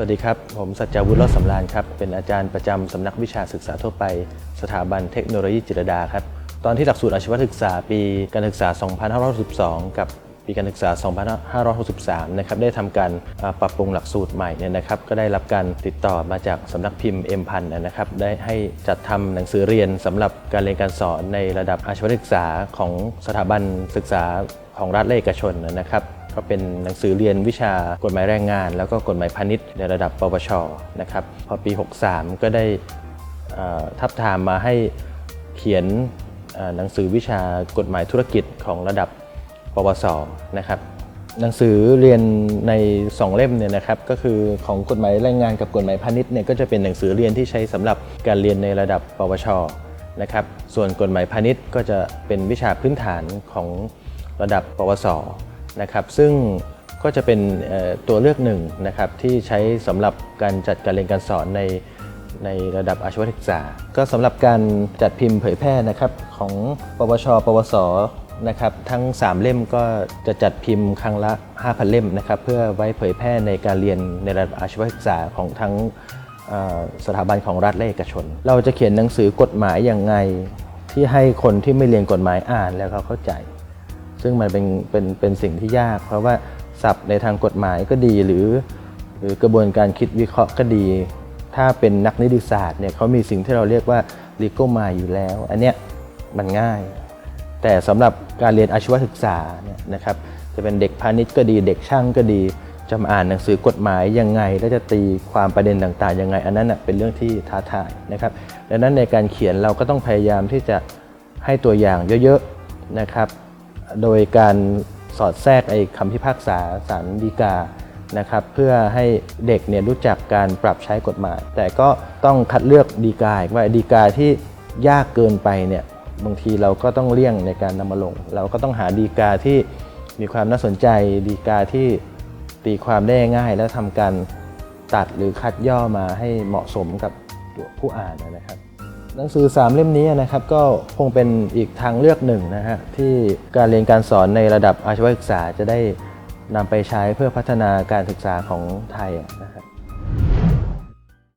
วัสดีครับ ผมสัจจาวุฒิรอดสำราญครับ เป็นอาจารย์ประจำสำนักวิชาศึกษาทั่วไป สถาบันเทคโนโลยีจิตรดาครับ ตอนที่หลักสูตรอาชีวศึกษาปีการศึกษา 2562 กับปีการศึกษา 2563 นะครับ ได้ทำการปรับปรุงหลักสูตรใหม่เนี่ยนะครับ ก็ได้รับการติดต่อมาจากสำนักพิมพ์เอ็มพันนะครับ ได้ให้จัดทำหนังสือเรียนสำหรับการเรียนการสอนในระดับอาชีวศึกษาของสถาบันศึกษาของรัฐและเอกชนนะครับ ก็เป็นหนังสือเรียนวิชากฎหมายแรงงาน แล้วก็กฎหมายพาณิชย์ในระดับปวชนะครับพอปี 63 ก็ได้ทับทามมาให้เขียนหนังสือวิชากฎหมายธุรกิจของระดับปวสนะครับหนังสือเรียนใน 2 เล่มเนี่ยนะครับก็คือของกฎหมายแรงงานกับกฎหมายพาณิชย์เนี่ยก็จะเป็นหนังสือเรียนที่ใช้สำหรับการเรียนในระดับปวชนะครับส่วนกฎหมายพาณิชย์ก็จะเป็นวิชาพื้นฐานของระดับปวส นะครับซึ่งก็จะเป็นตัวเลือกหนึ่งนะครับที่ใช้สำหรับการจัดการเรียนการสอนในในระดับอาชีวศึกษา ก็สำหรับการจัดพิมพ์เผยแพร่นะครับของปวชปวสนะครับทั้ง 3 เล่มก็จะจัดพิมพ์ครั้งละ 5,000 เล่มนะครับเพื่อไว้เผยแพร่ในการเรียนในระดับอาชีวศึกษาของทั้งสถาบันของรัฐและเอกชน เราจะเขียนหนังสือกฎหมายอย่างไงที่ให้คนที่ไม่เรียนกฎหมายอ่านแล้วเขาเข้าใจ ซึ่งมันเป็นเป็นเป็นสิ่งที่ยาก เพราะว่าศัพท์ในทางกฎหมายก็ดีหรือ หรือกระบวนการคิดวิเคราะห์ก็ดี ถ้าเป็นนักนิติศาสตร์เนี่ยเขามีสิ่งที่เราเรียกว่า legal mind อยู่แล้ว อันเนี้ยมันง่าย แต่สำหรับการเรียนอาชีวศึกษาเนี่ยนะครับจะเป็นเด็กพาณิชย์ก็ดีเด็กช่างก็ดีจะมาอ่านหนังสือกฎหมายยังไง แล้วจะตีความประเด็นต่างๆยังไง อันนั้นเป็นเรื่องที่ท้าทายนะครับดังนั้นในการเขียนเราก็ต้องพยายามที่จะให้ตัวอย่างเยอะๆนะครับ โดยการสอดแทรกไอ้คำพิพากษาสารดีกานะครับเพื่อให้เด็กเนี่ยรู้จักการปรับใช้กฎหมาย แต่ก็ต้องคัดเลือกดีกาอีกว่าดีกาที่ยากเกินไปเนี่ยบางทีเราก็ต้องเลี่ยงในการนำมาลง เราก็ต้องหาดีกาที่มีความน่าสนใจดีกาที่ตีความได้ง่าย แล้วทำการตัดหรือคัดย่อมาให้เหมาะสมกับผู้อ่านนะครับ หนังสือ 3 เล่มนี้นะครับก็คงเป็นอีกทางเลือกหนึ่งนะฮะที่การเรียนการสอนในระดับอาชีวศึกษาจะได้นำไปใช้เพื่อพัฒนาการศึกษาของไทยนะครับ